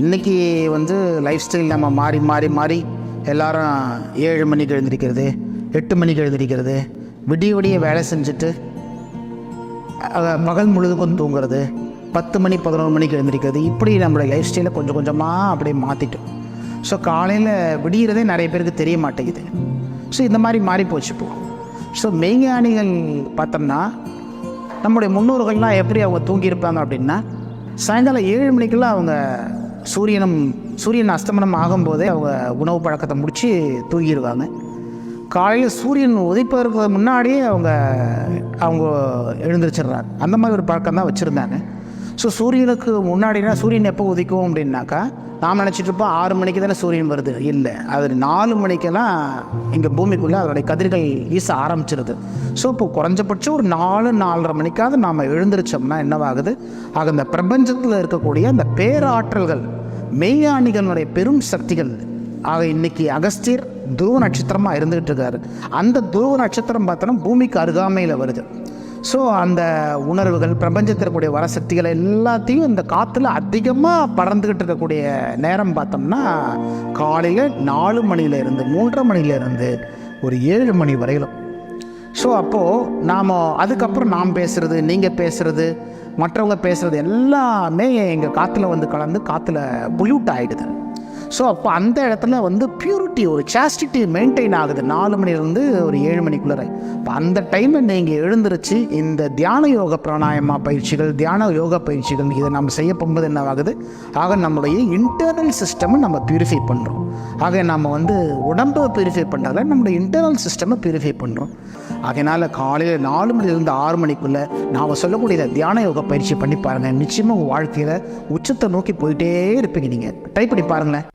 இன்றைக்கி வந்து life style நம்ம மாறி மாறி மாறி எல்லாரும் ஏழு மணிக்கு எழுந்திரிக்கிறது எட்டு மணிக்கு எழுந்திரிக்கிறது விடிய விடிய வேலை செஞ்சுட்டு மகள் முழுதுக்கும் தூங்குறது பத்து மணி பதினோரு மணிக்கு எழுந்திரிக்கிறது இப்படி நம்மளுடைய லைஃப் ஸ்டைலை கொஞ்சம் கொஞ்சமாக அப்படியே மாற்றிட்டோம் ஸோ காலையில் விடியறதே நிறைய பேருக்கு தெரிய மாட்டேங்குது. ஸோ இந்த மாதிரி மாறி போச்சு இப்போ. ஸோ மெய்ஞானிகள் பார்த்தோம்னா நம்முடைய முன்னோர்கள்லாம் எப்படி அவங்க தூங்கியிருப்பாங்க அப்படின்னா சாயங்காலம் ஏழு மணிக்கெல்லாம் அவங்க சூரியனும் சூரியன் அஸ்தமனம் ஆகும்போதே அவங்க உணவு பழக்கத்தை முடித்து தூங்கிடுவாங்க காலையில் சூரியன் உதைப்பதற்கு முன்னாடியே அவங்க அவங்க எழுந்திரிச்சிடுறாங்க. அந்த மாதிரி ஒரு பழக்கம் தான் வச்சுருந்தாங்க. ஸோ சூரியனுக்கு முன்னாடினா சூரியன் எப்போ உதிக்கும் அப்படின்னாக்கா நாம் நினச்சிட்ருப்போம் ஆறு மணிக்கு தானே சூரியன் வருது. இல்லை அது நாலு மணிக்கெல்லாம் இங்கே பூமிக்குள்ளே அதனுடைய கதிர்கள் வீச ஆரம்பிச்சிருது. ஸோ இப்போ குறைஞ்சபட்சம் ஒரு நாலு நாலரை மணிக்காவது நாம் எழுந்திரிச்சோம்னா என்னவாகுது? ஆக இந்த பிரபஞ்சத்தில் இருக்கக்கூடிய அந்த பேராற்றல்கள் மெய்யானிகளுடைய பெரும் சக்திகள். ஆக இன்னைக்கு அகஸ்தியர் துருவ நட்சத்திரமாக இருந்துகிட்டு இருக்காரு. அந்த துருவ நட்சத்திரம் பார்த்தோன்னா பூமிக்கு அருகாமையில் வருது. ஸோ அந்த உணர்வுகள் பிரபஞ்சத்தில் இருக்கக்கூடிய வரசக்திகள் எல்லாத்தையும் இந்த காற்றுல அதிகமாக பறந்துக்கிட்டு இருக்கக்கூடிய நேரம் பார்த்தோம்னா காலையில் நாலு மணியிலேருந்து மூன்றரை மணியிலேருந்து ஒரு ஏழு மணி வரையிலும். ஸோ அப்போது நாம் அதுக்கப்புறம் நாம் பேசுகிறது நீங்கள் பேசுகிறது மற்றவங்க பேசுகிறது எல்லாமே எங்கள் காற்றுல வந்து கலந்து காற்றுல பொல்யூட் ஆகிடுது ஸோ அப்போ அந்த இடத்துல வந்து பியூரிட்டி ஒரு சாஸ்டிட்டி மெயின்டைன் ஆகுது. நாலு மணிலேருந்து ஒரு ஏழு மணிக்குள்ளே இப்போ அந்த டைமில் நீங்கள் எழுந்திருச்சு இந்த தியான யோக பிராணாயமா பயிற்சிகள் தியான யோகா பயிற்சிகள் இதை நம்ம செய்ய போகும்போது என்ன ஆகுது? ஆக நம்மளுடைய இன்டர்னல் சிஸ்டமை நம்ம பியூரிஃபை பண்ணுறோம் ஆக நம்ம வந்து உடம்பை பியூரிஃபை பண்ணுறதுல நம்மளுடைய இன்டர்னல் சிஸ்டமை பியூரிஃபை பண்ணுறோம் அதனால் காலையில் நாலு மணிலேருந்து ஆறு மணிக்குள்ளே நாம் சொல்லக்கூடிய தியான யோகா பயிற்சி பண்ணி பாருங்கள் நிச்சயமாக உங்கள் வாழ்க்கையில் உச்சத்தை நோக்கி போயிட்டே இருப்பீங்க நீங்கள் ட்ரை பண்ணி பாருங்களேன்.